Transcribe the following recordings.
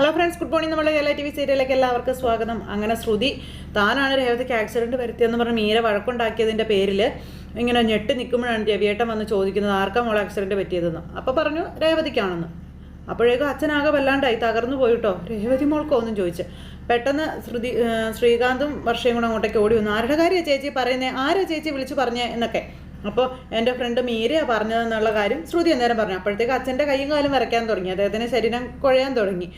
Hello friends good morning നമ്മുടെ Kerala T V സീരിയലിലേക്ക് എല്ലാവർക്കും സ്വാഗതം. അങ്ങനെ ശ്രുതി താനാണ് രേവതിക്ക് ആക്സിഡന്റ് വരുത്തിയെന്ന് പറഞ്ഞ് മീര വഴക്കുണ്ടാക്കിയതിന്റെ പേരിൽ ഇങ്ങനെ ഞെട്ടി നിൽക്കുമ്പോഴാണ് രവിയേട്ടൻ വന്ന് ചോദിക്കുന്നത് ആർക്കാ മോളെ ആക്സിഡന്റ് പറ്റിയതെന്ന്? അപ്പോൾ പറഞ്ഞു രേവതിക്കാണെന്ന്. അപ്പോഴേക്കും അച്ഛനാകെ വല്ലാണ്ടായി തകർന്നു പോയിട്ടോ? രേവതി മോൾക്കോ? ഒന്നും ചോദിച്ച്. പെട്ടെന്ന് ശ്രുതി ശ്രീകാന്തും വർഷയും കൂടെ അങ്ങോട്ടേക്ക് ഓടി വന്നു. ആരുടെ കാര്യമാണ് ചേച്ചി പറയുന്നത് ആരാ ചേച്ചി വിളിച്ചു പറഞ്ഞേ? എന്നൊക്കെ. അപ്പോൾ എന്റെ ഫ്രണ്ട് മീരയാണ് പറഞ്ഞതെന്നുള്ള കാര്യം ശ്രുതി അന്നേരം പറഞ്ഞു. അപ്പോഴത്തേക്ക് അച്ഛന്റെ കൈയും കാലും വരയ്ക്കാൻ തുടങ്ങി. അദ്ദേഹത്തിന്റെ ശരീരം കുഴയാൻ തുടങ്ങി.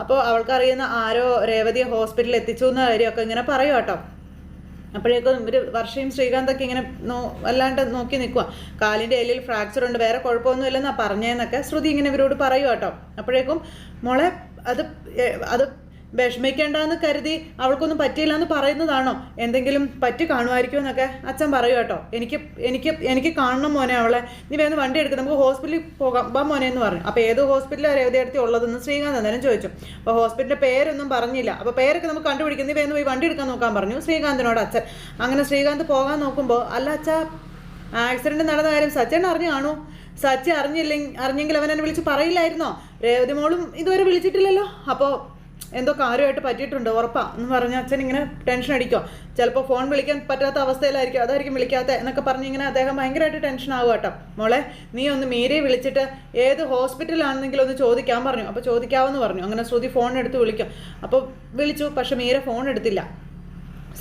അപ്പോൾ അവൾക്കറിയുന്ന ആരോ രേവതിയെ ഹോസ്പിറ്റലിൽ എത്തിച്ചു എന്ന കാര്യമൊക്കെ ഇങ്ങനെ പറയും കേട്ടോ. അപ്പോഴേക്കും ഒരു വർഷയും ശ്രീകാന്തൊക്കെ ഇങ്ങനെ നോ അല്ലാണ്ട് നോക്കി നിൽക്കുക കാലിന്റെ എല്ലിൽ ഫ്രാക്ചർ ഉണ്ട് വേറെ കുഴപ്പമൊന്നും ഇല്ലെന്നാണ് പറഞ്ഞതെന്നൊക്കെ ശ്രുതി ഇങ്ങനെ ഇവരോട് പറയും കേട്ടോ. അപ്പോഴേക്കും മോളെ അത് അത് വിഷമിക്കേണ്ടെന്ന് കരുതി അവൾക്കൊന്നും പറ്റിയില്ല എന്ന് പറയുന്നതാണോ? എന്തെങ്കിലും പറ്റി കാണുമായിരിക്കും എന്നൊക്കെ അച്ഛൻ പറയൂ കേട്ടോ. എനിക്ക് എനിക്ക് എനിക്ക് കാണണം മോനെ അവളെ. നീ വേഗം വണ്ടി എടുക്കുക നമുക്ക് ഹോസ്പിറ്റലിൽ പോകാം. ബാ മോനെ എന്ന് പറഞ്ഞു. അപ്പോൾ ഏത് ഹോസ്പിറ്റലാണ് രേവതിയടുത്തി ഉള്ളതെന്ന് ശ്രീകാന്ത് അന്നേരം ചോദിച്ചു. അപ്പോൾ ഹോസ്പിറ്റലിന്റെ പേരൊന്നും പറഞ്ഞില്ല. അപ്പോൾ പേരൊക്കെ നമുക്ക് കണ്ടുപിടിക്കും. നീ വേഗം പോയി വണ്ടി എടുക്കാൻ നോക്കാൻ പറഞ്ഞു ശ്രീകാന്തിനോട് അച്ഛൻ. അങ്ങനെ ശ്രീകാന്ത് പോകാൻ നോക്കുമ്പോൾ അല്ല അച്ഛാ ആക്സിഡന്റ് നടന്ന കാര്യം സച്ചൻ അറിഞ്ഞു കാണൂ സച്ചി അറിഞ്ഞില്ലെങ്കിൽ അറിഞ്ഞെങ്കിൽ അവൻ എന്നെ വിളിച്ച് പറയില്ലായിരുന്നോ? രേവതി മോളും ഇതുവരെ വിളിച്ചിട്ടില്ലല്ലോ? അപ്പോൾ എന്തോ കാര്യമായിട്ട് പറ്റിയിട്ടുണ്ട് ഉറപ്പാ എന്ന് പറഞ്ഞ അച്ഛൻ ഇങ്ങനെ ടെൻഷൻ അടിക്കോ ചിലപ്പോൾ ഫോൺ വിളിക്കാൻ പറ്റാത്ത അവസ്ഥയിലായിരിക്കും. അതായിരിക്കും വിളിക്കാത്ത എന്നൊക്കെ പറഞ്ഞ് ഇങ്ങനെ അദ്ദേഹം ഭയങ്കരമായിട്ട് ടെൻഷൻ ആകും കേട്ടോ മോളെ നീ ഒന്ന് മീരയെ വിളിച്ചിട്ട് ഏത് ഹോസ്പിറ്റലാണെന്നെങ്കിലും ഒന്ന് ചോദിക്കാൻ പറഞ്ഞു. അപ്പോൾ ചോദിക്കാമെന്ന് പറഞ്ഞു. അങ്ങനെ ശ്രുതി ഫോൺ എടുത്ത് വിളിക്കും. അപ്പോൾ വിളിച്ചു. പക്ഷെ മീര ഫോൺ എടുത്തില്ല.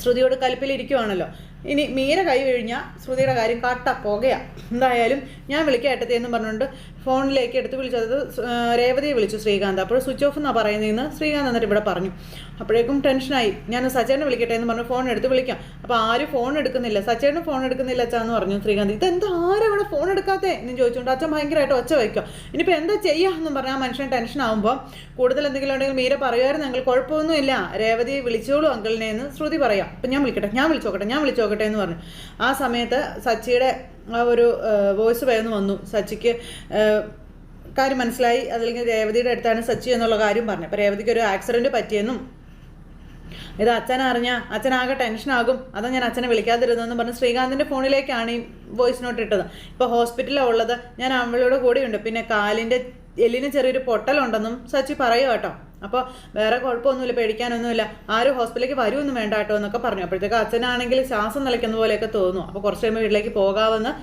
ശ്രുതിയോട് കലിപ്പിലിരിക്കുവാണല്ലോ ഇനി മീര കൈ കഴിഞ്ഞാൽ ശ്രുതിയുടെ കാര്യം കട്ട പുകയാ. എന്തായാലും ഞാൻ വിളിക്കാം ഏട്ടത്തി എന്ന് പറഞ്ഞുകൊണ്ട് ഫോണിലേക്ക് എടുത്ത് വിളിച്ചത് രേവതിയെ വിളിച്ചു ശ്രീകാന്ത്. അപ്പോൾ സ്വിച്ച് ഓഫ് എന്നാണ് പറയുന്നതെന്ന് ശ്രീകാന്ത് എന്നിട്ട് ഇവിടെ പറഞ്ഞു. അപ്പോഴേക്കും ടെൻഷനായി. ഞാൻ സച്ചേനെ വിളിക്കട്ടെ എന്ന് പറഞ്ഞു. ഫോൺ എടുത്ത് വിളിക്കാം. അപ്പോൾ ആരും ഫോൺ എടുക്കുന്നില്ല. സച്ചേനും ഫോൺ എടുക്കുന്നില്ല അച്ഛാ എന്ന് പറഞ്ഞു ശ്രീകാന്ത്. ഇതെന്താ? ആരും ഇവിടെ ഫോൺ എടുക്കാത്തേ? എന്ന് ചോദിച്ചുകൊണ്ട് അച്ഛൻ ഭയങ്കരമായിട്ട് ഒച്ച വയ്ക്കുക ഇനിയിപ്പോൾ എന്താ ചെയ്യുക എന്ന് പറഞ്ഞാൽ ആ മനുഷ്യൻ ടെൻഷൻ ആകുമ്പോൾ കൂടുതൽ എന്തെങ്കിലും ഉണ്ടെങ്കിൽ മീര പറയുമായിരുന്നു. ഞങ്ങൾ കുഴപ്പമൊന്നുമില്ല. രേവതി വിളിച്ചോളൂ അങ്കിളിനെ എന്ന് ശ്രുതി പറയാം. അപ്പം ഞാൻ വിളിക്കട്ടെ? ഞാൻ വിളിച്ചോക്കട്ടെ? ഞാൻ വിളിച്ചോക്കട്ടെ എന്ന് പറഞ്ഞു. ആ സമയത്ത് സച്ചിയുടെ ഒരു വോയിസ് പകർന്നു വന്നു. സച്ചിക്ക് കാര്യം മനസ്സിലായി. അതല്ലെങ്കിൽ രേവതിയുടെ അടുത്താണ് സച്ചി എന്നുള്ള കാര്യം പറഞ്ഞു അപ്പോൾ രേവതിക്ക് ഒരു ആക്സിഡന്റ് പറ്റിയെന്നും ഇത് അച്ഛൻ അറിഞ്ഞ അച്ഛനാകെ ടെൻഷനാകും അതാ ഞാൻ അച്ഛനെ വിളിക്കാതിരുന്നതെന്ന് പറഞ്ഞ് ശ്രീകാന്തിന്റെ ഫോണിലേക്കാണ് ഈ വോയിസ് നോട്ട് ഇട്ടത്. ഇപ്പോൾ ഹോസ്പിറ്റലിലാണ് ഉള്ളത്. ഞാൻ അവളോട് കൂടെയുണ്ട്. പിന്നെ കാലിന്റെ എല്ലിന് ചെറിയൊരു പൊട്ടലുണ്ടെന്നും സച്ചി പറയുക കേട്ടോ. അപ്പോൾ വേറെ കുഴപ്പമൊന്നുമില്ല പേടിക്കാനൊന്നുമില്ല. ആരും ഹോസ്പിറ്റലിലേക്ക് വരുമൊന്നും വേണ്ട കേട്ടോ എന്നൊക്കെ പറഞ്ഞു. അപ്പോഴത്തേക്ക് അച്ഛനാണെങ്കിൽ ശ്വാസം നിലയ്ക്കുന്ന പോലെയൊക്കെ തോന്നുന്നു. അപ്പോൾ കുറച്ച് കഴിയുമ്പോൾ വീട്ടിലേക്ക് പോകാമെന്ന്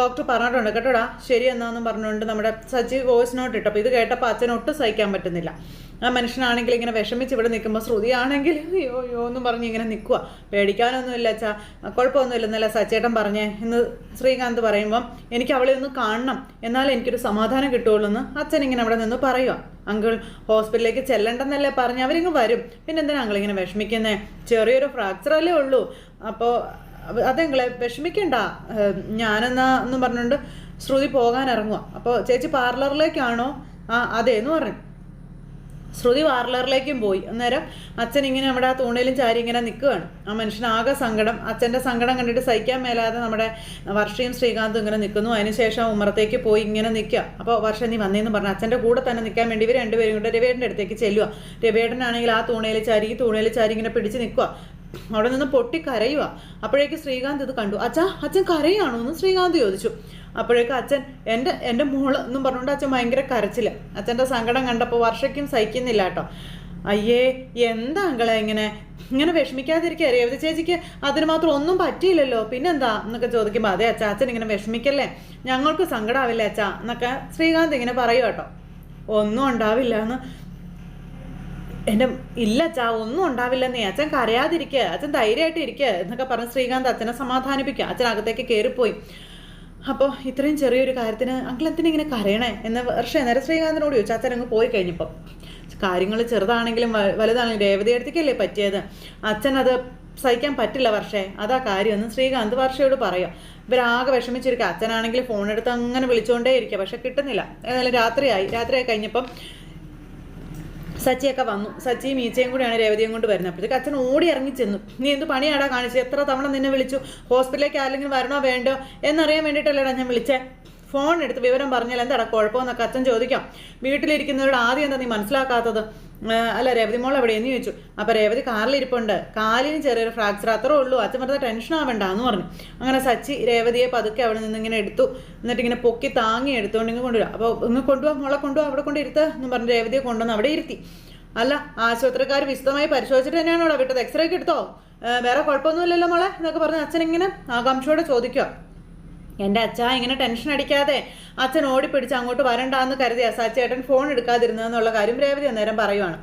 ഡോക്ടർ പറഞ്ഞിട്ടുണ്ട്. കേട്ടോടാ? ശരി എന്നാന്നും പറഞ്ഞുകൊണ്ട് നമ്മുടെ സജി വോയിസ് നോട്ട് ഇട്ടു. അപ്പോൾ ഇത് കേട്ടപ്പോൾ അച്ഛൻ ഒട്ടും സഹിക്കാൻ പറ്റുന്നില്ല. ആ മനുഷ്യനാണെങ്കിൽ ഇങ്ങനെ വിഷമിച്ച് ഇവിടെ നിൽക്കുമ്പോൾ ശ്രുതിയാണെങ്കിൽ അയ്യോ അയ്യോ എന്നും പറഞ്ഞ് ഇങ്ങനെ നിൽക്കുക പേടിക്കാനൊന്നുമില്ല അച്ഛാ. കുഴപ്പമൊന്നുമില്ല എന്നല്ല സച്ചേട്ടൻ പറഞ്ഞേ? എന്ന് ശ്രീകാന്ത് പറയുമ്പം എനിക്ക് അവളെ ഒന്ന് കാണണം. എന്നാലേ എനിക്കൊരു സമാധാനം കിട്ടുള്ളൂ എന്ന് അച്ഛൻ ഇങ്ങനെ അവിടെ നിന്ന് പറയുക അങ്കിൾ ഹോസ്പിറ്റലിലേക്ക് ചെല്ലണ്ടെന്നല്ലേ പറഞ്ഞ് അവരിങ്ങ് വരും. പിന്നെ എന്തിനാ അങ്കിൾ ഇങ്ങനെ വിഷമിക്കുന്നേ? ചെറിയൊരു ഫ്രാക്ചർ അല്ലേ ഉള്ളൂ. അപ്പോൾ അതെങ്ങളെ വിഷമിക്കണ്ട. ഏഹ് ഞാനെന്നാ എന്ന് പറഞ്ഞുകൊണ്ട് ശ്രുതി പോകാൻ ഇറങ്ങുക അപ്പോൾ ചേച്ചി പാർലറിലേക്കാണോ? ആ അതെ എന്ന് പറഞ്ഞു. ശ്രുതി പാർലറിലേക്കും പോയി. അന്നേരം അച്ഛൻ ഇങ്ങനെ നമ്മുടെ ആ തൂണയിലും ചാരി ഇങ്ങനെ നിൽക്കുകയാണ് ആ മനുഷ്യനാകെ സങ്കടം. അച്ഛന്റെ സങ്കടം കണ്ടിട്ട് സഹിക്കാൻ മേലാതെ നമ്മുടെ വർഷയും ശ്രീകാന്തും ഇങ്ങനെ നിൽക്കുന്നു അതിനുശേഷം ഉമ്മറത്തേക്ക് പോയി ഇങ്ങനെ നിൽക്കുക അപ്പോൾ വർഷ നീ വന്നേന്ന് പറഞ്ഞു അച്ഛന്റെ കൂടെ തന്നെ നിൽക്കാൻ വേണ്ടി ഇവർ രണ്ടുപേരും കൂടെ രവേടന്റെ അടുത്തേക്ക് ചെല്ലുക രവേടനാണെങ്കിൽ ആ തൂണയിൽ ചാരി ഈ തൂണയിൽ ചാരി ഇങ്ങനെ പിടിച്ച് നിൽക്കുക അവിടെ നിന്ന് പൊട്ടി കരയുക അപ്പോഴേക്ക് ശ്രീകാന്ത് ഇത് കണ്ടു. അച്ഛാ അച്ഛൻ കരയാണോ? എന്ന് ശ്രീകാന്ത് ചോദിച്ചു. അപ്പോഴേക്ക് അച്ഛൻ എന്റെ എന്റെ മോൾ എന്നും പറഞ്ഞുകൊണ്ട് അച്ഛൻ ഭയങ്കര കരച്ചില്ല അച്ഛന്റെ സങ്കടം കണ്ടപ്പോൾ വർഷയ്ക്കും സഹിക്കുന്നില്ല കേട്ടോ. അയ്യേ എന്താ അങ്കളെ ഇങ്ങനെ? ഇങ്ങനെ വിഷമിക്കാതിരിക്കുക രേവതി ചേച്ചിക്ക് അതിന് മാത്രം ഒന്നും പറ്റിയില്ലല്ലോ. പിന്നെന്താ? എന്നൊക്കെ ചോദിക്കുമ്പോൾ അതെ അച്ഛാ അച്ഛൻ ഇങ്ങനെ വിഷമിക്കല്ലേ? ഞങ്ങൾക്ക് സങ്കടമാവില്ല അച്ഛാ? എന്നൊക്കെ ശ്രീകാന്ത് ഇങ്ങനെ പറയൂ കേട്ടോ. ഒന്നും ഉണ്ടാവില്ല എന്ന് എന്റെ ഇല്ല അച്ഛാ ഒന്നും ഉണ്ടാവില്ലെന്നേ അച്ഛൻ കരയാതിരിക്കുക അച്ഛൻ ധൈര്യമായിട്ട് ഇരിക്കുക എന്നൊക്കെ പറഞ്ഞ് ശ്രീകാന്ത് അച്ഛനെ സമാധാനിപ്പിക്കുക. അച്ഛൻ അകത്തേക്ക് കയറിപ്പോയി അപ്പോൾ ഇത്രയും ചെറിയൊരു കാര്യത്തിന് അങ്കിൾ എന്തിനാ ഇങ്ങനെ കരയണേ എന്ന വർഷം നേരെ ശ്രീകാന്തിനോട് ചോദിച്ചു. അച്ഛൻ അങ്ങ് പോയി കഴിഞ്ഞപ്പോൾ കാര്യങ്ങൾ ചെറുതാണെങ്കിലും വലുതാണെങ്കിലും രേവതി അടുത്തേക്കല്ലേ പറ്റിയത്? അച്ഛൻ അത് സഹിക്കാൻ പറ്റില്ല വർഷേ. അതാ കാര്യം ഒന്നും ശ്രീകാന്ത് വർഷയോട് പറയാം. ഇവരാകെ വിഷമിച്ചിരിക്കുക. അച്ഛനാണെങ്കിൽ ഫോൺ എടുത്ത് അങ്ങനെ വിളിച്ചുകൊണ്ടേ ഇരിക്കുക പക്ഷെ കിട്ടുന്നില്ല. ഏതായാലും രാത്രിയായി. രാത്രിയായി കഴിഞ്ഞപ്പം സച്ചിയൊക്കെ വന്നു. സച്ചിയും ഈച്ചയും കൂടിയാണ് രേവതിയും കൊണ്ട് വരുന്നത്. അപ്പോഴത്തേക്ക് അച്ഛൻ ഓടി ഇറങ്ങി ചെന്നു. നീ എന്ത് പണിയാടാ കാണിച്ചത് എത്ര തവണ നിന്നെ വിളിച്ചു? ഹോസ്പിറ്റലിലേക്ക് ആരെങ്കിലും വരണോ വേണ്ടോ? എന്നറിയാൻ വേണ്ടിയിട്ടല്ലേടാ ഞാൻ വിളിച്ചേ? ഫോൺ എടുത്ത് വിവരം പറഞ്ഞാൽ എന്താടാ കുഴപ്പമെന്നൊക്കെ അച്ഛൻ ചോദിക്കാം. വീട്ടിലിരിക്കുന്നവരോട് ആദ്യം എന്താ നീ മനസ്സിലാക്കാത്തത്? അല്ല രേവതി മോൾ എവിടെയെന്ന് ചോദിച്ചു. അപ്പം രേവതി കാറിലിരിപ്പുണ്ട്. കാലിന് ചെറിയൊരു ഫ്രാക്ചർ അത്രേ ഉള്ളൂ. അച്ഛൻ പറഞ്ഞാൽ ടെൻഷൻ ആവണ്ട എന്ന് പറഞ്ഞു. അങ്ങനെ സച്ചി രേവതിയെ പതുക്കെ അവിടെ നിന്ന് ഇങ്ങനെ എടുത്തു. എന്നിട്ട് ഇങ്ങനെ പൊക്കി താങ്ങി എടുത്തുകൊണ്ട് ഇങ്ങ് കൊണ്ടുവരാം. അപ്പോൾ ഇങ്ങ് കൊണ്ടുപോകാം മോളെ കൊണ്ടുപോകാം അവിടെ കൊണ്ട് ഇരുത്ത് എന്ന് പറഞ്ഞ് രേവതിയെ കൊണ്ടുവന്ന് അവിടെ ഇരുത്തി. അല്ല ആശുപത്രിക്കാർ വിശദമായി പരിശോധിച്ചിട്ട് തന്നെയാണോ വിട്ടത് എക്സ്റേ ഒക്കെ എടുത്തോ? വേറെ കുഴപ്പമൊന്നുമില്ലല്ലോ മോളെ എന്നൊക്കെ പറഞ്ഞ് അച്ഛൻ ഇങ്ങനെ ആകാംക്ഷയോടെ ചോദിക്കുക എന്റെ അച്ഛാ ഇങ്ങനെ ടെൻഷൻ അടിക്കാതെ അച്ഛൻ ഓടിപ്പിടിച്ച് അങ്ങോട്ട് വരണ്ടാന്ന് കരുതി അസാച്ചേട്ടൻ ഫോൺ എടുക്കാതിരുന്നതെന്നുള്ള കാര്യം രേവതി അന്നേരം പറയുവാണ്.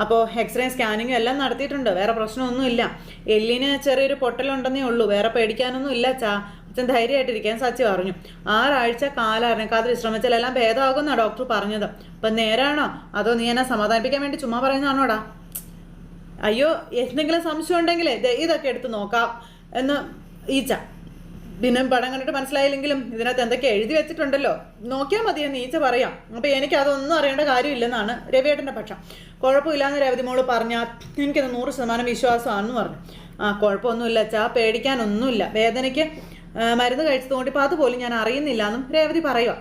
അപ്പോൾ എക്സ്റേ സ്കാനിങ്ങും എല്ലാം നടത്തിയിട്ടുണ്ട്. വേറെ പ്രശ്നമൊന്നുമില്ല. എല്ലിന് ചെറിയൊരു പൊട്ടലുണ്ടെന്നേ ഉള്ളൂ. വേറെ പേടിക്കാനൊന്നും ഇല്ല അച്ഛാ. അച്ഛൻ ധൈര്യമായിട്ടിരിക്കാൻ സച്ചി പറഞ്ഞു. ആറാഴ്ച കാലറിനേക്കാതെ വിശ്രമിച്ചാൽ എല്ലാം ഭേദമാകുമെന്നാണ് ഡോക്ടർ പറഞ്ഞത്. അപ്പം നേരാണോ? അതോ നീ എന്നെ സമാധാനിപ്പിക്കാൻ വേണ്ടി ചുമ്മാ പറയുന്നതാണോടാ? അയ്യോ എന്തെങ്കിലും സംശയം ഉണ്ടെങ്കിലേ ഇതൊക്കെ എടുത്ത് നോക്കാം എന്ന് ഈച്ച പിന്നെ പടം കണ്ടിട്ട് മനസ്സിലായില്ലെങ്കിലും ഇതിനകത്ത് എന്തൊക്കെ എഴുതി വെച്ചിട്ടുണ്ടല്ലോ? നോക്കിയാൽ മതി എന്ന് ഈച്ച പറയാം. അപ്പൊ എനിക്ക് അതൊന്നും അറിയേണ്ട കാര്യമില്ലെന്നാണ് രവിയേട്ടന്റെ പക്ഷം. കുഴപ്പമില്ലാന്ന് രവതി മോൾ പറഞ്ഞാൽ എനിക്കത് നൂറ് ശതമാനം വിശ്വാസമാണെന്ന് പറഞ്ഞു. ആ കുഴപ്പമൊന്നുമില്ല ചാ പേടിക്കാനൊന്നുമില്ല. വേദനയ്ക്ക് മരുന്ന് കഴിച്ചതുകൊണ്ട് ഇപ്പം അതുപോലും ഞാൻ അറിയുന്നില്ല എന്നും രേവതി പറയുക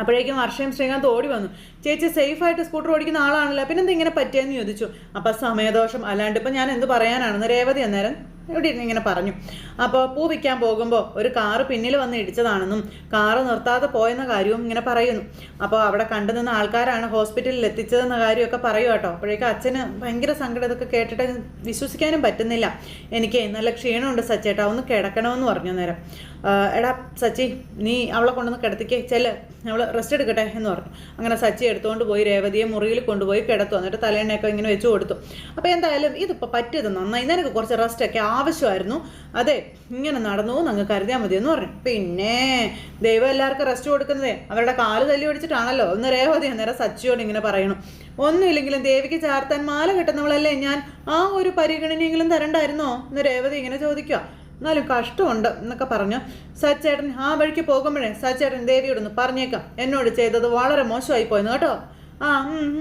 അപ്പോഴേക്കും വർഷയും ശ്രീകാന്ത് ഓടി വന്നു. ചേച്ചി സേഫായിട്ട് സ്കൂട്ടർ ഓടിക്കുന്ന ആളാണല്ലോ പിന്നെന്താ ഇങ്ങനെ പറ്റിയെന്ന് ചോദിച്ചു. അപ്പം സമയദോഷം. അല്ലാണ്ട് ഇപ്പം ഞാൻ എന്ത് പറയാനാണെന്ന് രേവതി അന്നേരം ഇവിടെ ഇരുന്ന് ഇങ്ങനെ പറഞ്ഞു. അപ്പോൾ പൂ വിൽക്കാൻ പോകുമ്പോൾ ഒരു കാറ് പിന്നിൽ വന്ന് ഇടിച്ചതാണെന്നും കാറ് നിർത്താതെ പോയെന്ന കാര്യവും ഇങ്ങനെ പറയുന്നു. അപ്പോൾ അവിടെ കണ്ടു നിന്ന ആൾക്കാരാണ് ഹോസ്പിറ്റലിൽ എത്തിച്ചതെന്ന കാര്യമൊക്കെ പറയും കേട്ടോ. അപ്പോഴേക്കും അച്ഛന് ഭയങ്കര സങ്കടം. ഇതൊക്കെ കേട്ടിട്ട് വിശ്വസിക്കാനും പറ്റുന്നില്ല. എനിക്ക് നല്ല ക്ഷീണമുണ്ട് സച്ചേട്ടാ. ഒന്ന് കിടക്കണമെന്ന് പറഞ്ഞു നേരം എടാ സച്ചി നീ അവളെ കൊണ്ടുവന്ന് കിടത്തിക്കേ ചെല്ല്. അവൾ റെസ്റ്റ് എടുക്കട്ടെ എന്ന് പറഞ്ഞു. അങ്ങനെ സച്ചി എടുത്തുകൊണ്ട് പോയി രേവതിയെ മുറിയിൽ കൊണ്ടുപോയി കിടത്തു. എന്നിട്ട് തലേണ്ണയൊക്കെ ഇങ്ങനെ വെച്ച് കൊടുത്തു. അപ്പോൾ എന്തായാലും ഇതിപ്പോൾ പറ്റിയത് നന്നായി. നിനക്ക് കുറച്ച് റെസ്റ്റൊക്കെ ആവശ്യമായിരുന്നു. അതെ ഇങ്ങനെ നടന്നു അങ്ങ് കരുതിയാൽ മതിയെന്ന് പറഞ്ഞു. പിന്നെ ദൈവം എല്ലാവർക്കും റെസ്റ്റ് കൊടുക്കുന്നതേ. അവരുടെ കാൽ തല്ലി ഓടിച്ചിട്ടാണല്ലോ ഒന്ന് രേവതി അന്നേരം സച്ചിയോട് ഇങ്ങനെ പറയണം. ഒന്നുമില്ലെങ്കിലും ദേവിക്ക് ചാർത്താൻ മാല കെട്ടുന്നവളല്ലേ ഞാൻ? ആ ഒരു പരിഗണനയെങ്കിലും തരണ്ടായിരുന്നോ? എന്ന് രേവതി ഇങ്ങനെ ചോദിക്കുക എന്നാലും കഷ്ടമുണ്ട് എന്നൊക്കെ പറഞ്ഞു. സച്ചേട്ടൻ ആ വഴിക്ക് പോകുമ്പോഴേ സച്ചേട്ടൻ ദേവിയോടൊന്ന് പറഞ്ഞേക്കാം. എന്നോട് ചെയ്തത് വളരെ മോശമായി പോയെന്ന് കേട്ടോ. ആ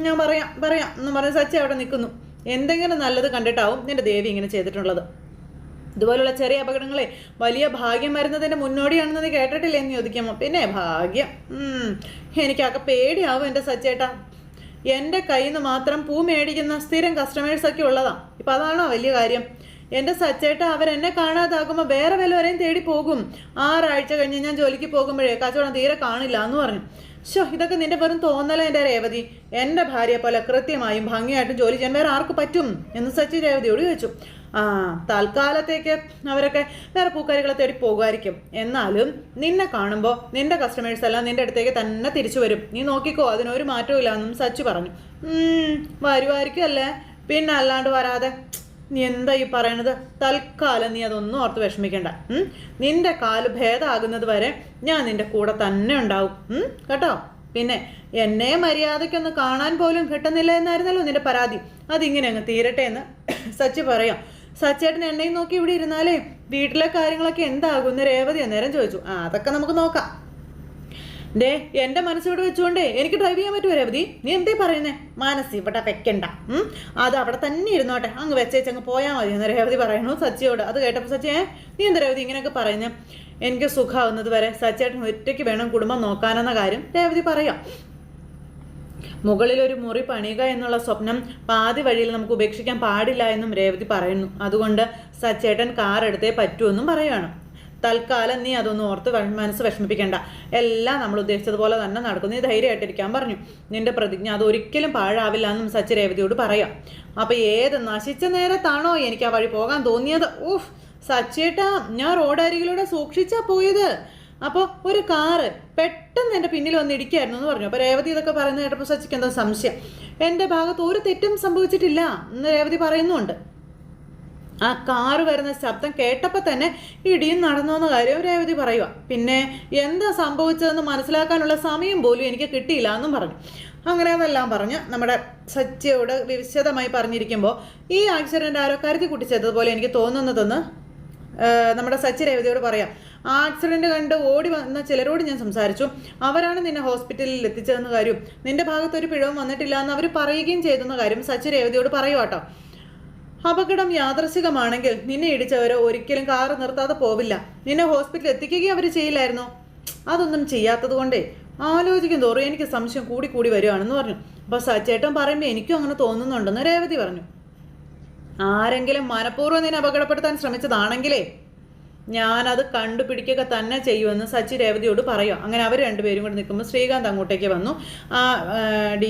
ഞാൻ പറയാം പറയാം എന്ന് പറഞ്ഞ് സച്ചി അവിടെ നിൽക്കുന്നു. എന്തെങ്കിലും നല്ലത് കണ്ടിട്ടാവും നിന്റെ ദേവി ഇങ്ങനെ ചെയ്തിട്ടുള്ളത്. ഇതുപോലുള്ള ചെറിയ അപകടങ്ങളെ വലിയ ഭാഗ്യം വരുന്നതിന്റെ മുന്നോടിയാണെന്ന് നീ കേട്ടിട്ടില്ലേ എന്ന് ചോദിക്കുമോ പിന്നെ ഭാഗ്യം എനിക്കൊക്കെ പേടിയാവും എന്റെ സച്ചേട്ടാ. എന്റെ കയ്യിൽ നിന്ന് മാത്രം പൂ മേടിക്കുന്ന സ്ഥിരം കസ്റ്റമേഴ്സൊക്കെ ഉള്ളതാണ് ഇപ്പം അതാണോ വലിയ കാര്യം? എന്റെ സച്ചേട്ട അവരെന്നെ കാണാതാകുമ്പോൾ വേറെ വല്ലവരെയും തേടി പോകും. ആറാഴ്ച കഴിഞ്ഞ് ഞാൻ ജോലിക്ക് പോകുമ്പോഴേ കച്ചവടം തീരെ കാണില്ല എന്ന് പറഞ്ഞു. ഷോ ഇതൊക്കെ നിന്റെ വെറും തോന്നല എന്റെ രേവതി. എന്റെ ഭാര്യയെ പോലെ കൃത്യമായും ഭംഗിയായിട്ടും ജോലി ചെയ്യാൻ വേറെ ആർക്ക് പറ്റും എന്ന് സച്ചി രേവതിയോട് ചോദിച്ചു. ആ തൽക്കാലത്തേക്ക് അവരൊക്കെ വേറെ പൂക്കാരികളെ തേടി പോകുമായിരിക്കും. എന്നാലും നിന്നെ കാണുമ്പോൾ നിന്റെ കസ്റ്റമേഴ്സ് എല്ലാം നിന്റെ അടുത്തേക്ക് തന്നെ തിരിച്ചു വരും. നീ നോക്കിക്കോ അതിനൊരു മാറ്റവും ഇല്ല എന്നും സച്ചു പറഞ്ഞു. "ഉം, വരുമായിരിക്കും അല്ലേ പിന്നെ അല്ലാണ്ട് വരാതെ. നീ എന്താ ഈ പറയണത്? തൽക്കാലം നീ അതൊന്നും ഓർത്ത് വിഷമിക്കണ്ട. നിന്റെ കാൽ ഭേദമാകുന്നത് വരെ ഞാൻ നിന്റെ കൂടെ തന്നെ ഉണ്ടാവും. കേട്ടോ? പിന്നെ എന്നെ മര്യാദയ്ക്കൊന്ന് കാണാൻ പോലും കിട്ടുന്നില്ല എന്നായിരുന്നല്ലോ നിന്റെ പരാതി. അതിങ്ങനെ അങ്ങ് തീരട്ടെ എന്ന് സച്ചി പറയാം. സച്ചേട്ടൻ എന്നെയും നോക്കി ഇവിടെ ഇരുന്നാലേ വീട്ടിലെ കാര്യങ്ങളൊക്കെ എന്താകും എന്ന് രേവതി അന്നേരം ചോദിച്ചു. ആ അതൊക്കെ നമുക്ക് നോക്കാം. ദേ എന്റെ മനസ്സിവിടെ വെച്ചുകൊണ്ടേ എനിക്ക് ഡ്രൈവ് ചെയ്യാൻ പറ്റുമോ രവതി? നീ എന്തേ പറയുന്നേ? മനസ്സ് ഇവിടെ വെക്കണ്ട? അത് അവിടെ തന്നെ ഇരുന്നോട്ടെ. അങ്ങ് വെച്ചേച്ച് അങ്ങ് പോയാൽ മതി എന്ന് രേവതി പറയണു സച്ചിയോട്. അത് കേട്ടപ്പോൾ ഏ നീ എന്താ രേവതി ഇങ്ങനെയൊക്കെ പറയുന്നത് എനിക്ക് സുഖമാവുന്നത് വരെ സച്ചേട്ടൻ ഒറ്റയ്ക്ക് വേണം കുടുംബം നോക്കാനെന്ന കാര്യം രേവതി പറയാം. മുകളിൽ ഒരു മുറി പണിയുക എന്നുള്ള സ്വപ്നം പാതി വഴിയിൽ നമുക്ക് ഉപേക്ഷിക്കാൻ പാടില്ല എന്നും രേവതി പറയുന്നു. അതുകൊണ്ട് സച്ചേട്ടൻ കാർ എടുത്തേ പറ്റുമെന്നും പറയുകയാണ് തൽക്കാലം നീ അതൊന്നും ഓർത്ത് മനസ്സ് വിഷമിപ്പിക്കേണ്ട. എല്ലാം നമ്മൾ ഉദ്ദേശിച്ചതുപോലെ തന്നെ നടക്കും നീ ധൈര്യമായിട്ടിരിക്കാൻ പറഞ്ഞു. നിന്റെ പ്രതിജ്ഞ അത് ഒരിക്കലും പാഴാവില്ല എന്നും സച്ചി രേവതിയോട് പറയാം. അപ്പൊ ഏത് നശിച്ച നേരത്താണോ എനിക്ക് ആ വഴി പോകാൻ തോന്നിയത്? ഊഫ് സച്ചേട്ടാ ഞാൻ റോഡരികിലൂടെ സൂക്ഷിച്ചാ പോയത്. അപ്പോൾ ഒരു കാറ് പെട്ടെന്ന് എന്റെ പിന്നിൽ വന്ന് ഇടിക്കായിരുന്നു എന്ന് പറഞ്ഞു. അപ്പോൾ രേവതി ഇതൊക്കെ പറയുന്നത് കേട്ടപ്പോൾ സച്ചിക്ക് എന്താ സംശയം. എന്റെ ഭാഗത്ത് ഒരു തെറ്റും സംഭവിച്ചിട്ടില്ല എന്ന് രേവതി പറയുന്നുണ്ട്. ആ കാറ് വരുന്ന ശബ്ദം കേട്ടപ്പോൾ തന്നെ ഇടിയും നടന്നു എന്ന കാര്യം രേവതി പറയുക പിന്നെ എന്താ സംഭവിച്ചതെന്ന് മനസ്സിലാക്കാനുള്ള സമയം പോലും എനിക്ക് കിട്ടിയില്ല എന്നും പറഞ്ഞു. അങ്ങനെ അതെല്ലാം പറഞ്ഞ് നമ്മുടെ സച്ചിയോട് വിശദമായി പറഞ്ഞിരിക്കുമ്പോൾ ഈ ആക്സിഡന്റ് ആരോ കരുതി കുട്ടിച്ചതുപോലെ എനിക്ക് തോന്നുന്നതെന്ന് നമ്മുടെ സച്ചി രേവതിയോട് പറയാം. ആക്സിഡന്റ് കണ്ട് ഓടി വന്ന ചിലരോട് ഞാൻ സംസാരിച്ചു. അവരാണ് നിന്നെ ഹോസ്പിറ്റലിൽ എത്തിച്ചതെന്ന കാര്യം. നിന്റെ ഭാഗത്ത് ഒരു പിഴവും വന്നിട്ടില്ല എന്ന് അവർ പറയുകയും ചെയ്തെന്ന കാര്യം സച്ചി രേവതിയോട് പറയുക കേട്ടോ അപകടം യാദർശികമാണെങ്കിൽ നിന്നെ ഇടിച്ചവരോ ഒരിക്കലും കാറ് നിർത്താതെ പോവില്ല. നിന്നെ ഹോസ്പിറ്റലിൽ എത്തിക്കുകയും അവർ ചെയ്യില്ലായിരുന്നു. അതൊന്നും ചെയ്യാത്തത് കൊണ്ടേ ആലോചിക്കും തോറും എനിക്ക് സംശയം കൂടി കൂടി വരുവാണെന്ന് പറഞ്ഞു. അപ്പോൾ സച്ചേട്ടൻ പറയുമ്പോൾ എനിക്കും അങ്ങനെ തോന്നുന്നുണ്ടെന്ന് രേവതി പറഞ്ഞു. ആരെങ്കിലും മനഃപൂർവം നിന്നെ അപകടപ്പെടുത്താൻ ശ്രമിച്ചതാണെങ്കിലേ ഞാനത് കണ്ടുപിടിക്കുക തന്നെ ചെയ്യുമെന്ന് സച്ചി രേവതിയോട് പറയാം അങ്ങനെ അവർ രണ്ടുപേരും കൂടി നിൽക്കുമ്പോൾ ശ്രീകാന്ത് അങ്ങോട്ടേക്ക് വന്നു. ആ ഡീ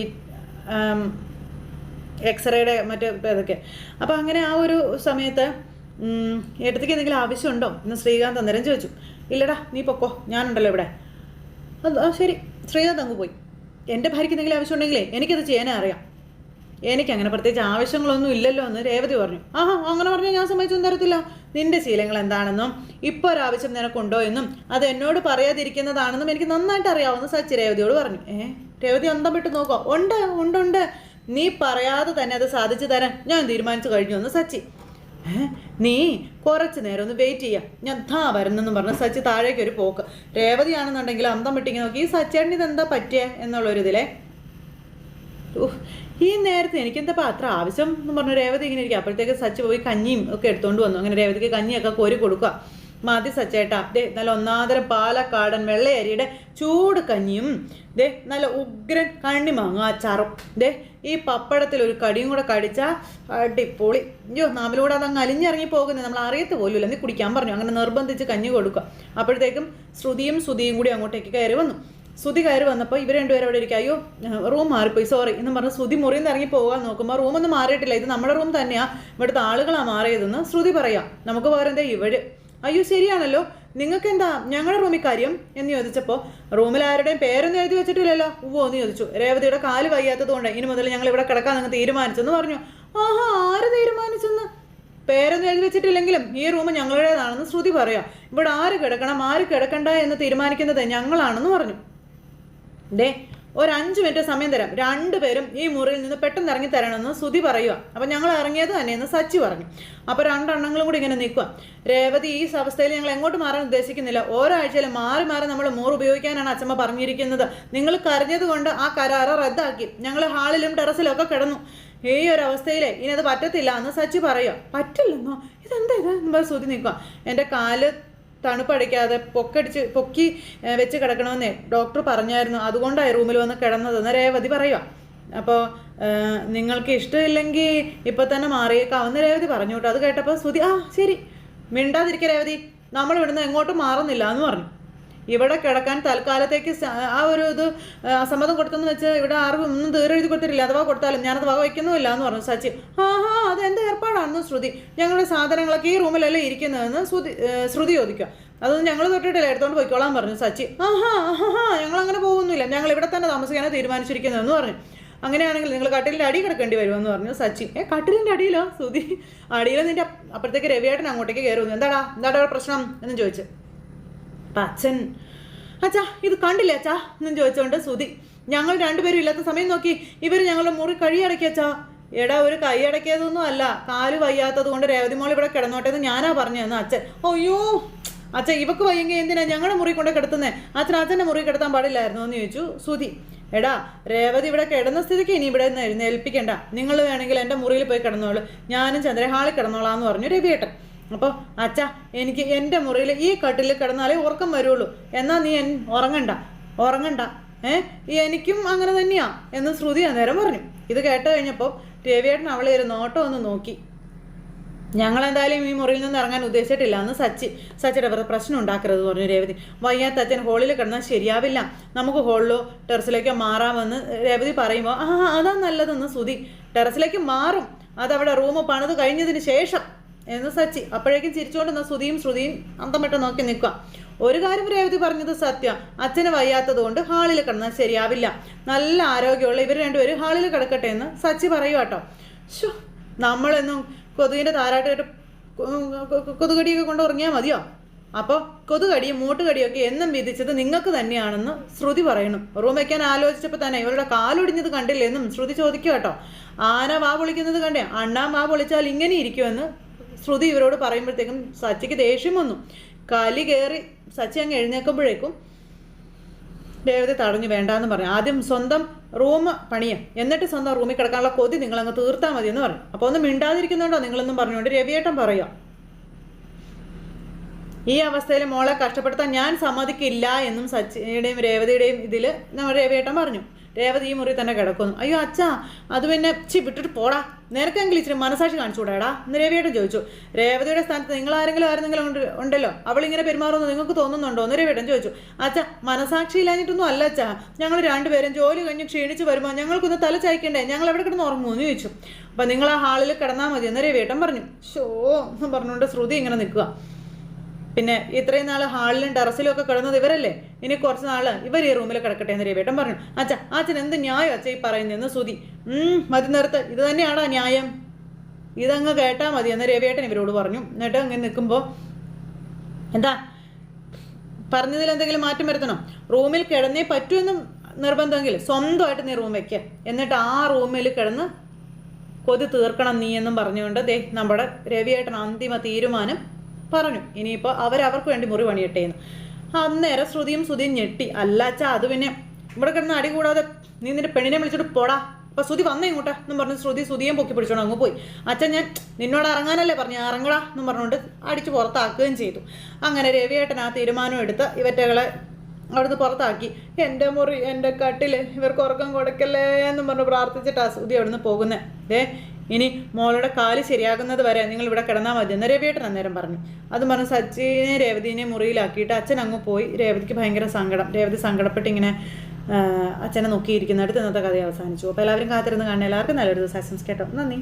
എക്സ്റേയുടെ മറ്റേ ഇതൊക്കെ. അപ്പോൾ അങ്ങനെ ആ ഒരു സമയത്ത് ഏട്ടത്തേക്ക് എന്തെങ്കിലും ആവശ്യമുണ്ടോ? എന്ന് ശ്രീകാന്ത് അന്നേരം ചോദിച്ചു. ഇല്ലടാ നീ പൊക്കോ ഞാനുണ്ടല്ലോ ഇവിടെ. ആ ശരി. ശ്രീകാന്ത് അങ്ങ് പോയി. എന്റെ ഭാര്യയ്ക്ക് എന്തെങ്കിലും ആവശ്യമുണ്ടെങ്കിലേ എനിക്കത് ചെയ്യാനേ അറിയാം. എനിക്ക് അങ്ങനെ പ്രത്യേകിച്ച് ആവശ്യങ്ങളൊന്നും ഇല്ലല്ലോ എന്ന് രേവതി പറഞ്ഞു. ആഹാ അങ്ങനെ പറഞ്ഞാൽ ഞാൻ സമ്മതിച്ചൊന്നും തരത്തില്ല. നിന്റെ ശീലങ്ങൾ എന്താണെന്നും ഇപ്പോൾ ഒരാവശ്യം നിനക്കുണ്ടോ എന്നും അത് എന്നോട് പറയാതിരിക്കുന്നതാണെന്നും എനിക്ക് നന്നായിട്ട് അറിയാവുന്ന സച്ചി രേവതിയോട് പറഞ്ഞു. ഏ രേവതി അന്തം വിട്ട് നോക്കോ ഉണ്ട് ഉണ്ട് ഉണ്ട്. നീ പറയാതെ തന്നെ അത് സാധിച്ചു തരാൻ ഞാൻ തീരുമാനിച്ചു കഴിഞ്ഞു എന്ന് സച്ചി. നീ കുറച്ച് നേരം ഒന്ന് വെയിറ്റ് ചെയ്യാം. ഞാൻ ധാ വരുന്നെന്ന് പറഞ്ഞ് സച്ചി താഴേക്ക് ഒരു പോക്ക്. രേവതിയാണെന്നുണ്ടെങ്കിൽ അന്തം വിട്ടിങ്ങനെ നോക്കി ഈ സച്ചേട്ടൻ ഇതെന്താ പറ്റിയ? എന്നുള്ളൊരിതിലെ ഈ നേരത്തെ എനിക്ക് എന്താ അത്ര ആവശ്യം എന്ന് പറഞ്ഞു രേവതി ഇങ്ങനെ ഇരിക്കുക. അപ്പോഴത്തേക്ക് സച്ചി പോയി കഞ്ഞിയും ഒക്കെ എടുത്തുകൊണ്ട് വന്നു. അങ്ങനെ രേവതിക്ക് കഞ്ഞിയൊക്കെ കോരി കൊടുക്കുക. മതി സച്ചേട്ടാ ദേ നല്ല ഒന്നാതര പാലക്കാടൻ വെള്ളയരിയുടെ ചൂട് കഞ്ഞിയും ദേ നല്ല ഉഗ്രൻ കണ്ണിമാങ്ങ അച്ചാറും. ദേ ഈ പപ്പടത്തിൽ ഒരു കടിയും കൂടെ കടിച്ചാൽ അടിപൊളി. അയ്യോ നാവിലൂടെ അതങ്ങ് അലിഞ്ഞിറങ്ങി പോകുന്നത് നമ്മൾ അറിയത്ത് പോലുമില്ല. നീ കുടിക്കാൻ പറഞ്ഞു. അങ്ങനെ നിർബന്ധിച്ച് കഞ്ഞി കൊടുക്കുക. അപ്പോഴത്തേക്കും ശ്രുതിയും ശ്രുതിയും കൂടി അങ്ങോട്ടേക്ക് കയറി വന്നു. സുതി കയറി വന്നപ്പോൾ ഇവർ രണ്ടുപേരും അവിടെ ഇരിക്കുക അയ്യോ റൂം മാറിപ്പോയി. സോറി. എന്ന് പറഞ്ഞ് ശ്രുതി മുറിയിൽ നിന്ന് ഇറങ്ങി പോകാൻ നോക്കുമ്പോൾ റൂമൊന്നും മാറിയിട്ടില്ല. ഇത് നമ്മുടെ റൂം തന്നെയാണ് ഇവിടുത്തെ ആളുകളാണ് മാറിയതെന്ന് ശ്രുതി പറയാം. നമുക്ക് പകരം എന്താ ഇവർ അയ്യോ ശരിയാണല്ലോ. നിങ്ങൾക്ക് എന്താ ഞങ്ങളുടെ റൂമിൽ കാര്യം? എന്ന് ചോദിച്ചപ്പോൾ റൂമിൽ ആരുടെയും പേരൊന്നും എഴുതി വെച്ചിട്ടില്ലല്ലോ. ഉവ്വോ എന്ന് ചോദിച്ചു. രേവതിയുടെ കാൽ വയ്യാത്തത് കൊണ്ട് ഇനി മുതൽ ഞങ്ങൾ ഇവിടെ കിടക്കാൻ നിങ്ങൾ തീരുമാനിച്ചെന്ന് പറഞ്ഞു. ആഹാ ആര് തീരുമാനിച്ചെന്ന്? പേരൊന്നും എഴുതി വെച്ചിട്ടില്ലെങ്കിലും ഈ റൂം ഞങ്ങളുടേതാണെന്ന് ശ്രുതി പറയാം. ഇവിടെ ആര് കിടക്കണം ആര് കിടക്കണ്ട എന്ന് തീരുമാനിക്കുന്നത് ഞങ്ങളാണെന്ന് പറഞ്ഞു. ഡേ ഒരു അഞ്ച് മിനിറ്റ് സമയം തരാം. രണ്ടുപേരും ഈ മുറിയിൽ നിന്ന് പെട്ടെന്ന് ഇറങ്ങി തരണമെന്ന് സുതി പറയുക അപ്പം ഞങ്ങൾ ഇറങ്ങിയത് തന്നെയെന്ന് സച്ചി പറഞ്ഞു. അപ്പോൾ രണ്ടെണ്ണങ്ങളും കൂടി ഇങ്ങനെ നിൽക്കുക രേവതി ഈ അവസ്ഥയിൽ ഞങ്ങൾ എങ്ങോട്ട് മാറാൻ ഉദ്ദേശിക്കുന്നില്ല. ഒരാഴ്ചയിൽ മാറി മാറി നമ്മൾ മൂറ് ഉപയോഗിക്കാനാണ് അച്ഛമ്മ പറഞ്ഞിരിക്കുന്നത്. നിങ്ങൾ കരഞ്ഞത് കൊണ്ട് ആ കരാറ് റദ്ദാക്കി. ഞങ്ങൾ ഹാളിലും ടെറസിലും ഒക്കെ കിടന്നു. ഈ ഒരു അവസ്ഥയിലെ ഇനി അത് പറ്റത്തില്ല എന്ന് സച്ചി പറയുക പറ്റില്ലെന്നോ? ഇതെന്താ ഇത്? സുതി നിൽക്കുക എന്റെ കാൽ തണുപ്പടിക്കാതെ പൊക്കടിച്ച് പൊക്കി വെച്ച് കിടക്കണമെന്നേ ഡോക്ടർ പറഞ്ഞായിരുന്നു. അതുകൊണ്ടാണ് റൂമിൽ വന്ന് കിടന്നതെന്ന് രേവതി പറയുക അപ്പോൾ നിങ്ങൾക്ക് ഇഷ്ടമില്ലെങ്കിൽ ഇപ്പോൾ തന്നെ മാറിയേക്കാവുന്ന രേവതി പറഞ്ഞു കേട്ടോ അത് കേട്ടപ്പോൾ സ്തുതി ആ ശരി. മിണ്ടാതിരിക്കുക രേവതി. നമ്മൾ ഇവിടുന്ന് എങ്ങോട്ടും മാറുന്നില്ല എന്ന് പറഞ്ഞു. ഇവിടെ കിടക്കാൻ തൽക്കാലത്തേക്ക് ആ ഒരു ഇത് അസമ്മതം കൊടുത്തെന്ന് വെച്ച് ഇവിടെ ആർക്കും ഒന്നും തീരെ എഴുതി കൊടുത്തിട്ടില്ല. അഥവാ കൊടുത്താലും ഞാനത് വക വയ്ക്കുന്നുമില്ല എന്ന് പറഞ്ഞു സച്ചി. ആഹാ അത് എന്റെ ഏർപ്പാടാണെന്ന് ശ്രുതി. ഞങ്ങളുടെ സാധനങ്ങളൊക്കെ ഈ റൂമിലല്ലേ ഇരിക്കുന്നതെന്ന് ശ്രുതി ശ്രുതി ചോദിക്കുക. അതൊന്നും ഞങ്ങൾ തൊട്ടിട്ടില്ല. എടുത്തോണ്ട് പോയിക്കോളാൻ പറഞ്ഞു സച്ചി. ആഹാ ആഹാ ഞങ്ങൾ അങ്ങനെ പോകുന്നില്ല ഞങ്ങൾ ഇവിടെ തന്നെ താമസിക്കാനാണ് തീരുമാനിച്ചിരിക്കുന്നതെന്ന് പറഞ്ഞു. അങ്ങനെയാണെങ്കിൽ നിങ്ങൾ കട്ടിലിന്റെ അടി കിടക്കേണ്ടി വരുമെന്ന് പറഞ്ഞു സച്ചി. ഏ കട്ടിലിന്റെ അടിയിലോ സുധി അടിയിലോ നിന്റെ അപ്പോഴത്തേക്ക് രവിയേട്ടൻ അങ്ങോട്ടേക്ക് കയറുന്നു എന്താടാ? എന്താടാ പ്രശ്നം? എന്ന് ചോദിച്ചു. അച്ഛൻ. അച്ഛാ ഇത് കണ്ടില്ലേ അച്ഛാ? എന്നും ചോദിച്ചോണ്ട് സുതി ഞങ്ങൾ രണ്ടുപേരും ഇല്ലാത്ത സമയം നോക്കി ഇവർ ഞങ്ങളുടെ മുറി കഴിയടക്കി അച്ഛാ. എടാ ഒരു കൈ അടക്കിയതൊന്നും അല്ല. കാൽ വയ്യാത്തത് കൊണ്ട് രേവതി മോൾ ഇവിടെ കിടന്നോട്ടെ എന്ന് ഞാനാ പറഞ്ഞതെന്ന് അച്ഛൻ. അയ്യോ അച്ഛൻ ഇവക്ക് വയ്യെങ്കിൽ എന്തിനാ ഞങ്ങളുടെ മുറി കൊണ്ട് കിടത്തുന്നേ? അച്ഛൻ അച്ഛന്റെ മുറി കിടത്താൻ പാടില്ലായിരുന്നു എന്ന് ചോദിച്ചു സുതി എടാ രേവതി ഇവിടെ കിടന്ന സ്ഥിതിക്ക് ഇനി ഇവിടെ നിന്ന് എഴുന്നേൽപ്പിക്കണ്ട. നിങ്ങൾ വേണമെങ്കിൽ എന്റെ മുറിയിൽ പോയി കിടന്നോളൂ. ഞാനും ചന്ദ്രഹാളിൽ കിടന്നോളാം എന്ന് പറഞ്ഞു രവിയേട്ടൻ. അപ്പോൾ അച്ഛ എനിക്ക് എന്റെ മുറിയിൽ ഈ കട്ടിൽ കിടന്നാലേ ഉറക്കം വരുള്ളൂ. എന്നാൽ നീ ഉറങ്ങണ്ട. ഉറങ്ങണ്ട. ഏ? എനിക്കും അങ്ങനെ തന്നെയാ എന്ന് ശ്രുതി അന്നേരം പറഞ്ഞു. ഇത് കേട്ട് കഴിഞ്ഞപ്പോൾ രവിയേട്ടൻ അവളെ ഒരു നോട്ടം ഒന്ന് നോക്കി. ഞങ്ങൾ എന്തായാലും ഈ മുറിയിൽ നിന്ന് ഇറങ്ങാൻ ഉദ്ദേശിച്ചിട്ടില്ല എന്ന് സച്ചി സച്ചിയുടെ പ്രശ്നം ഉണ്ടാക്കരുത് പറഞ്ഞു രേവതി. വയ്യാത്ത അച്ഛൻ ഹോളിൽ കിടന്നാൽ ശരിയാവില്ല. നമുക്ക് ഹോളിലോ ടെറസിലേക്കോ മാറാമെന്ന് രേവതി പറയുമ്പോൾ ആ അതാ നല്ലതെന്ന് സുതി ടെറസിലേക്ക് മാറും. അതവിടെ റൂം പണിത് കഴിഞ്ഞതിന് ശേഷം. എന്ന് സച്ചി അപ്പോഴേക്കും ചിരിച്ചുകൊണ്ട് നിന്ന സുധിയും ശ്രുതിയും അന്തം നോക്കി നിൽക്കുക. ഒരു കാര്യം രേവതി പറഞ്ഞത് സത്യം. അച്ഛന് വയ്യാത്തതുകൊണ്ട് ഹാളിൽ കിടന്നാൽ ശരിയാവില്ല. നല്ല ആരോഗ്യമുള്ള ഇവർ രണ്ടുപേരും ഹാളിൽ കിടക്കട്ടെ എന്ന് സച്ചി പറയുക കേട്ടോ ഷോ നമ്മളെന്നും കൊതുകിന്റെ താരാട്ടായിട്ട് കൊതുകടിയൊക്കെ കൊണ്ട് ഉറങ്ങിയാൽ മതിയോ? അപ്പോൾ കൊതുകടിയും മൂട്ടുകടിയൊക്കെ എന്നും വിധിച്ചത് നിങ്ങൾക്ക് തന്നെയാണെന്ന് ശ്രുതി പറയണം. റൂം വയ്ക്കാൻ ആലോചിച്ചപ്പോൾ തന്നെ ഇവരുടെ കാലൊടിഞ്ഞത് കണ്ടില്ലെന്നും ശ്രുതി ചോദിക്കുക കേട്ടോ ആന വാ പൊളിക്കുന്നത് കണ്ടേ? അണ്ണാൻ വാ പൊളിച്ചാൽ ഇങ്ങനെ ഇരിക്കുമെന്ന് ശ്രുതി ഇവരോട് പറയുമ്പോഴത്തേക്കും സച്ചിക്ക് ദേഷ്യം വന്നു. കലി കയറി സച്ചി അങ്ങ് എഴുന്നേക്കുമ്പോഴേക്കും രേവതി തടഞ്ഞു വേണ്ടാന്ന് പറഞ്ഞു. ആദ്യം സ്വന്തം റൂം പണിയാം. എന്നിട്ട് സ്വന്തം റൂമിൽ കിടക്കാനുള്ള കൊതി നിങ്ങൾ അങ്ങ് തീർത്താൽ മതി എന്ന് പറഞ്ഞു. അപ്പോൾ ഒന്നും മിണ്ടാതിരിക്കുന്നുണ്ടോ നിങ്ങളൊന്നും പറഞ്ഞുകൊണ്ട് രവിയേട്ടൻ പറയാം ഈ അവസ്ഥയിൽ മോളെ കഷ്ടപ്പെടുത്താൻ ഞാൻ സമ്മതിക്കില്ല എന്നും സച്ചിയുടെയും രേവതിയുടെയും ഇതിൽ നമ്മൾ രവിയേട്ടൻ പറഞ്ഞു. രേവതി ഈ മുറി തന്നെ കിടക്കുന്നു. അയ്യോ അച്ഛാ അത് പിന്നെ ചി വിട്ടിട്ട് പോടാ. നിനക്കെങ്കിലും ഇച്ചിരി മനസാക്ഷി കാണിച്ചുകൂടാടാ എന്ന് രവിയേട്ടൻ ചോദിച്ചു. രേവതിയുടെ സ്ഥാനത്ത് നിങ്ങൾ ആരെങ്കിലും ആരെങ്കിലും ഉണ്ട് ഉണ്ടല്ലോ? അവളിങ്ങനെ പെരുമാറുമെന്ന് നിങ്ങൾക്ക് തോന്നുന്നുണ്ടോ? എന്ന് രവിയേട്ടൻ ചോദിച്ചു. അച്ഛാ മനസാക്ഷി ഇല്ലാഞ്ഞിട്ടൊന്നും അല്ല അച്ഛാ. ഞങ്ങൾ രണ്ടുപേരും ജോലി കഴിഞ്ഞ് ക്ഷീണിച്ച് വരുമ്പോൾ ഞങ്ങൾക്കൊന്ന് തല ചായ്ക്കണ്ടേ? ഞങ്ങൾ എവിടെ കിടന്ന് ഉറങ്ങുമോ എന്ന് ചോദിച്ചു. അപ്പം നിങ്ങൾ ആ ഹാളിൽ കിടന്നാൽ മതി എന്ന് രവിയേട്ടൻ പറഞ്ഞു. ഷോ എന്ന് പറഞ്ഞുകൊണ്ട് ശ്രുതി ഇങ്ങനെ നിൽക്കുക. പിന്നെ ഇത്രയും നാൾ ഹാളിലും ടെറസിലും ഒക്കെ കിടന്നത് ഇവരല്ലേ? ഇനി കുറച്ച് നാൾ ഇവർ ഈ റൂമിൽ കിടക്കട്ടെ എന്ന് രവിയേട്ടൻ പറഞ്ഞു. അച്ഛ അച്ഛൻ എന്ത് ന്യായം അച്ഛ ഈ പറയുന്നതെന്ന് സുതി മതി നിർത്ത്. ഇത് തന്നെയാണോ ന്യായം? ഇതങ്ങ് കേട്ടാ മതി എന്ന് രവിയേട്ടൻ ഇവരോട് പറഞ്ഞു. എന്നിട്ട് അങ്ങനെ നിൽക്കുമ്പോൾ എന്താ? പറഞ്ഞതിൽ എന്തെങ്കിലും മാറ്റം വരുത്തണം? റൂമിൽ കിടന്നേ പറ്റുമെന്നും നിർബന്ധമെങ്കിൽ സ്വന്തമായിട്ട് നീ റൂം വയ്ക്കുക എന്നിട്ട് ആ റൂമിൽ കിടന്ന് കൊതി തീർക്കണം നീ എന്നും പറഞ്ഞുകൊണ്ട് ദേ നമ്മുടെ രവിയേട്ടൻ അന്തിമ തീരുമാനം പറഞ്ഞു. ഇനിയിപ്പോൾ അവരവർക്ക് വേണ്ടി മുറി പണിയട്ടെ എന്ന് അന്നേരം ശ്രുതിയും ശ്രുതിയും ഞെട്ടി. അല്ലാച്ചാ അത് പിന്നെ ഇവിടെ കിടന്ന് അടി കൂടാതെ നീ നിന്റെ പെണ്ണിനെ വിളിച്ചിട്ട് പോടാ. അപ്പൊ ശ്രുതി വന്നേ ഇങ്ങോട്ടാ എന്നും പറഞ്ഞ് ശ്രുതി ശ്രുതിയും പൊക്കി പിടിച്ചോണം അങ്ങ് പോയി. അച്ഛൻ ഞാൻ നിന്നോട് ഇറങ്ങാനല്ലേ പറഞ്ഞു ഇറങ്ങടാ എന്നും പറഞ്ഞുകൊണ്ട് അടിച്ച് പുറത്താക്കുകയും ചെയ്തു. അങ്ങനെ രവിയേട്ടൻ ആ തീരുമാനം എടുത്ത് ഇവറ്റകളെ അവിടുന്ന് പുറത്താക്കി. എന്റെ മുറി എന്റെ കട്ടിൽ ഇവർക്ക് ഉറക്കം കൊടുക്കല്ലേ എന്നും പറഞ്ഞ് പ്രാർത്ഥിച്ചിട്ടാ ശ്രുതി അവിടുന്ന് പോകുന്നത് ദേ ഇനി മോളുടെ കാൽ ശരിയാകുന്നത് വരെ നിങ്ങൾ ഇവിടെ കിടന്നാൽ മതി എന്ന് രവിയേട്ടൻ അന്നേരം പറഞ്ഞു. അത് പറഞ്ഞ് സച്ചിനെ രേവതിനെ മുറിയിലാക്കിയിട്ട് അച്ഛൻ അങ്ങ് പോയി. രേവതിക്ക് ഭയങ്കര സങ്കടം. രേവതി സങ്കടപ്പെട്ട് ഇങ്ങനെ അച്ഛനെ നോക്കിയിരിക്കുന്നിടത്ത് ഇന്നത്തെ കഥ അവസാനിച്ചു. അപ്പോൾ എല്ലാവരും കാത്തിരുന്ന് കാണുന്ന എല്ലാവർക്കും നല്ലൊരു ദിവസം. കേട്ടോ നന്ദി.